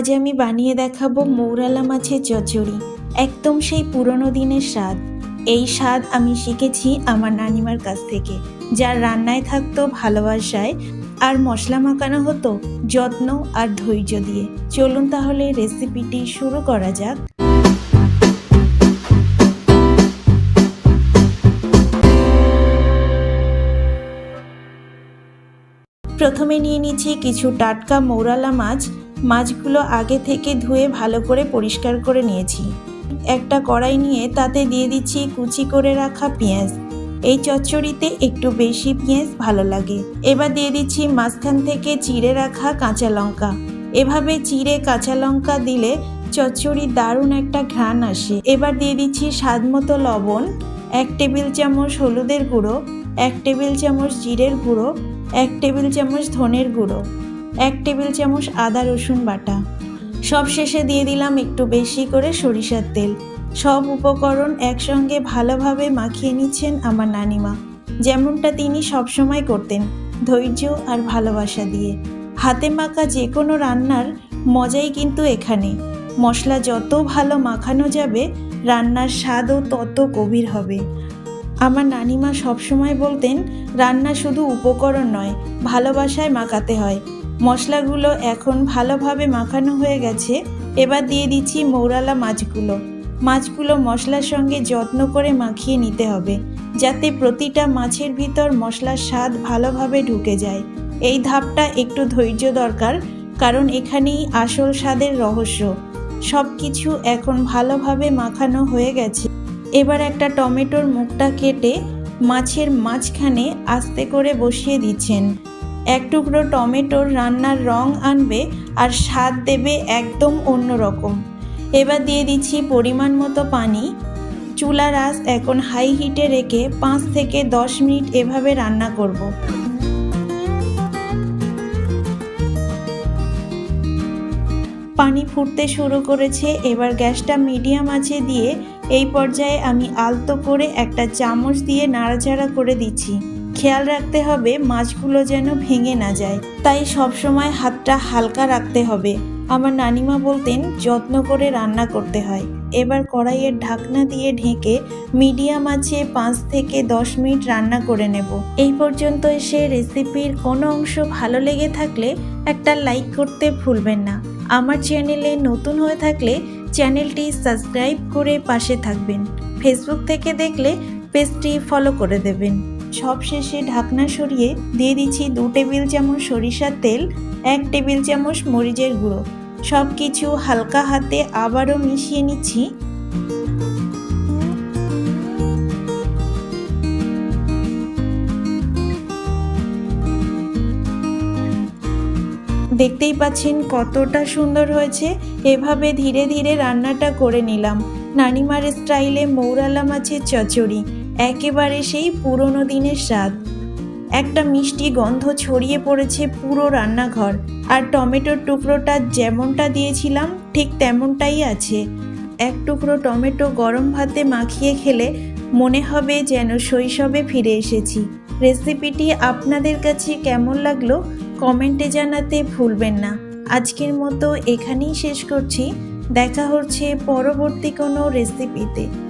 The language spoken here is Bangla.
আজ আমি বানিয়ে দেখাবো মৌরালা মাছের চচ্চড়ি, একদম সেই পুরনো দিনের স্বাদ। এই স্বাদ আমি শিখেছি আমার নানিমার কাছ থেকে, যার রান্নায় থাকতো ভালোবাসায়, আর মশলা মাখানো হতো যত্ন আর ধৈর্য দিয়ে। চলুন তাহলে রেসিপিটি শুরু করা যাক। প্রথমে নিয়ে নিচ্ছি কিছু টাটকা মৌরালা মাছ মাছগুলো আগে থেকে ধুয়ে ভালো করে পরিষ্কার করে নিয়েছি। একটা কড়াই নিয়ে তাতে দিয়ে দিচ্ছি কুচি করে রাখা পেঁয়াজ। এই চচ্চড়িতে একটু বেশি পেঁয়াজ ভালো লাগে। এবার দিয়ে দিচ্ছি মাঝখান থেকে চিড়ে রাখা কাঁচা লঙ্কা। এভাবে চিড়ে কাঁচা লঙ্কা দিলে চচ্চড়ি দারুণ একটা ঘ্রাণ আসে। এবার দিয়ে দিচ্ছি স্বাদ মতো লবণ, এক টেবিল চামচ হলুদের গুঁড়ো, এক টেবিল চামচ জিরের গুঁড়ো, এক টেবিল চামচ ধনের গুঁড়ো। এক টেবিল চামচ আদা রসুন বাটা। সব শেষে দিয়ে দিলাম একটু বেশি করে সরিষার তেল। সব উপকরণ একসঙ্গে ভালোভাবে মাখিয়ে নিচ্ছেন আমার নানিমা। যেমনটা তিনি সবসময় করতেন, ধৈর্য আর ভালোবাসা দিয়ে। হাতে মাখা যে কোনো রান্নার মজাই কিন্তু এখানে। মশলা যত ভালো মাখানো যাবে, রান্নার স্বাদও তত গভীর হবে। আমার নানিমা সবসময় বলতেন, রান্না শুধু উপকরণ নয়, ভালোবাসায় মাখাতে হয়। মশলাগুলো এখন ভালোভাবে মাখানো হয়ে গেছে। এবার দিয়ে দিচ্ছি মৌরালা মাছগুলো। মাছগুলো মশলার সঙ্গে যত্ন করে মাখিয়ে নিতে হবে, যাতে প্রতিটা মাছের ভিতর মশলার স্বাদ ভালোভাবে ঢুকে যায়। এই ধাপটা একটু ধৈর্য দরকার, কারণ এখানেই আসল স্বাদের রহস্য। সব কিছু এখন ভালোভাবে মাখানো হয়ে গেছে। এবার একটা টমেটোর মুখটা কেটে মাছের মাঝখানে আস্তে করে বসিয়ে দিচ্ছেন। এক টুকরো টমেটোর রান্নার রং আনবে আর স্বাদ দেবে একদম অন্যরকম এবার দিয়ে দিচ্ছি পরিমাণ মতো পানি। চুলার আঁচ এখন হাই হিটে রেখে পাঁচ থেকে দশ মিনিট এভাবে রান্না করব। পানি ফুটতে শুরু করেছে, এবার গ্যাসটা মিডিয়াম আছে দিয়ে এই পর্যায়ে আমি আলতো করে একটা চামচ দিয়ে নাড়াচাড়া করে দিচ্ছি। খেয়াল রাখতে হবে মাছগুলো যেন ভেঙে না যায়। তাই সবসময় হাতটা হালকা রাখতে হবে। আমার নানিমা বলতেন, যত্ন করে রান্না করতে হয়। এবার কড়াইয়ের ঢাকনা দিয়ে ঢেকে মিডিয়াম আছে পাঁচ থেকে দশ মিনিট রান্না করে নেব। এই পর্যন্ত এসে রেসিপির কোনো অংশ ভালো লেগে থাকলে একটা লাইক করতে ভুলবেন না। আমার চ্যানেলে নতুন হয়ে থাকলে চ্যানেলটি সাবস্ক্রাইব করে পাশে থাকবেন। ফেসবুক থেকে দেখলে পেজটি ফলো করে দেবেন। সব শেষে ঢাকনা সরিয়ে দিয়ে দিচ্ছি দু টেবিল চামচ সরিষার তেল, এক টেবিল চামচ মরিচের গুঁড়ো। সব কিছু হালকা হাতে আবারও মিশিয়ে নিচ্ছি। দেখতেই পাচ্ছেন কতটা সুন্দর হয়েছে। এভাবে ধীরে ধীরে রান্নাটা করে নিলাম। নানিমার স্টাইলে মৌরালা মাছের চচ্চড়ি। একেবারে সেই পুরনো দিনের স্বাদ। একটা মিষ্টি গন্ধ ছড়িয়ে পড়েছে পুরো রান্নাঘর, আর টমেটোর টুকরোটা যেমনটা দিয়েছিলাম, ঠিক তেমনটাই আছে। এক টুকরো টমেটো গরম ভাতে মাখিয়ে খেলে মনে হবে যেন শৈশবে ফিরে এসেছি। রেসিপিটি আপনাদের কাছে কেমন লাগল, কমেন্টে জানাতে ভুলবেন না। আজকের মতো এখানেই শেষ করছি। দেখা হচ্ছে পরবর্তী কোনো রেসিপিতে।